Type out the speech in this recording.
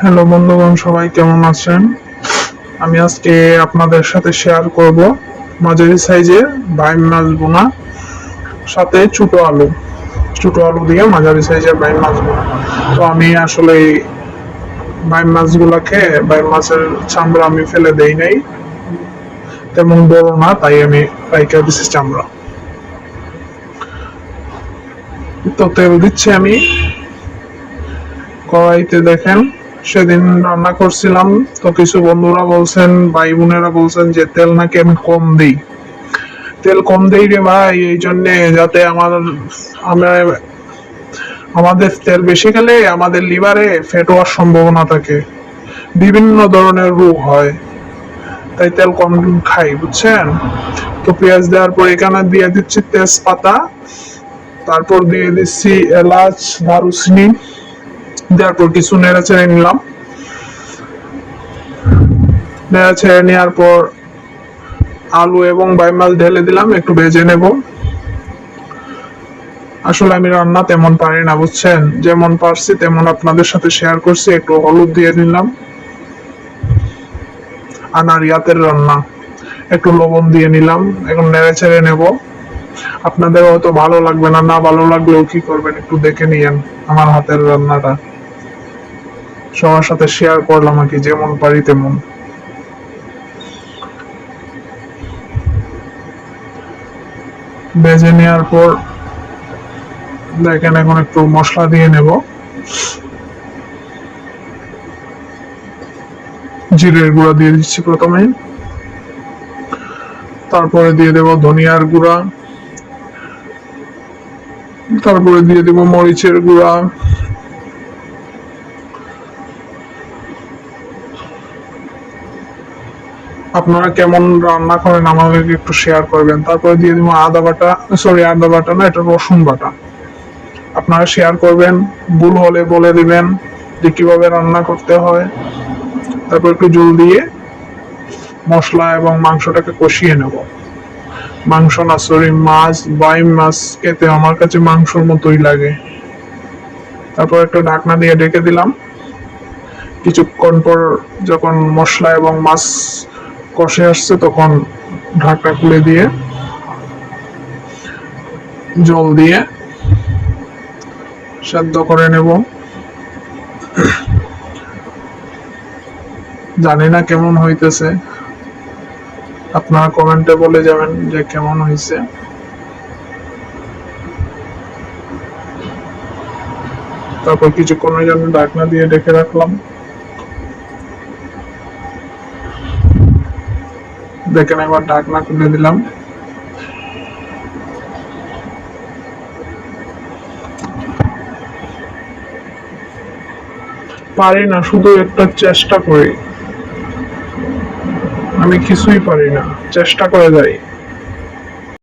Hello বন্ধুগণ, সবাই কেমন আছেন? আমি আজকে আপনাদের সাথে শেয়ার করব মাঝারি সাইজের বাইম মাছ বোনা, সাথে ছোট আলু। ছোট আলু দিয়ে মাঝারি সাইজের বাইম মাছ বোনা। তো আমি আসলে বাইম মাছগুলাকে বাইম মাছের চামড়া আমি ফেলে দেই নাই। তেমন বড় না, তাই আমি পাইকার দিচ্ছি চামড়া। তো তেল দিচ্ছি আমি। কড়াইতে দেখেন সেদিন রান্না করছিলাম, তো কিছু বন্ধুরা বলছেন, ভাই বোনেরা বলছেন যে তেল নাকি আমি কম দিই। তেল কম দেই রে ভাই, এই জন্যে যাতে আমার, আমরা, আমাদের তেল বেশি গেলে আমাদের লিভারে ফ্যাট হওয়ার সম্ভাবনা থাকে। বিভিন্ন ধরনের রোগ হয়, তাই তেল কম খাই, বুঝছেন? তো পেঁয়াজ দেওয়ার পর এখানে দিয়ে দিচ্ছি তেজপাতা, তারপর দিয়ে দিচ্ছি এলাচ, দারুচিনি দেওয়ার কিছু ছেড়ে নিলাম। ছেড়ে নেওয়ার পর আলু এবং বাইমাল ঢেলে দিলাম, একটু ভেজে নেব। আসলে আমি রান্না তেমন পারি না, বুঝছেন? যেমন পারছি তেমন আপনাদের সাথে শেয়ার করছি, একটু হলুদ দিয়ে নিলাম। আনারিয়াতের রান্না, একটু লবণ দিয়ে নিলাম, এখন নেড়ে ছেড়ে নেব। আপনাদের হয়তো ভালো লাগবে না না ভালো লাগলেও কি করবেন, একটু দেখে নিয়েন আমার হাতের রান্নাটা। সবার সাথে শেয়ার করলাম আর কি, যেমন পারি তেমন। ভেজে নেওয়ার পর দেখেন এখন একটু মশলা দিয়ে নেব। জিরের গুঁড়া দিয়ে দিচ্ছি প্রথমে। তারপরে দিয়ে দেব ধনিয়ার গুঁড়া। তারপরে দিয়ে দেব মরিচের গুঁড়া। আপনারা কেমন রান্না করেন আমাদেরকে একটু শেয়ার করবেন। তারপরে দিয়ে দিব আদা বাটা সরি আদা বাটা না, এটা রসুন বাটা। আপনারা শেয়ার করবেন, ভুল হলে বলে দিবেন যে কীভাবে রান্না করতে হয়। তারপর একটু জল দিয়ে মশলা এবং মাংসটাকে কষিয়ে নেব। মাংস না সরি মাছ বাইম মাছ খেতে আমার কাছে মাংসর মতোই লাগে। তারপর একটু ঢাকনা দিয়ে ঢেকে দিলাম। কিছুক্ষণ পর যখন মশলা এবং মাছ কষে আসছে, তখন ঢাকনা খুলে দিয়ে জল দিয়ে সেদ্ধ করে নেব। জানি না কেমন হইতেছে। আপনারা কমেন্টে বলে যাবেন যে কেমন হয়েছে তারপর কিছুক্ষণের জন্য ঢাকনা দিয়ে ডেকে রাখলাম। দেখেন একবার ঢাকনা খুলে দিলাম। পারি না, শুধু একটা চেষ্টা করি। আমি কিছুই পারি না, চেষ্টা করে যাই।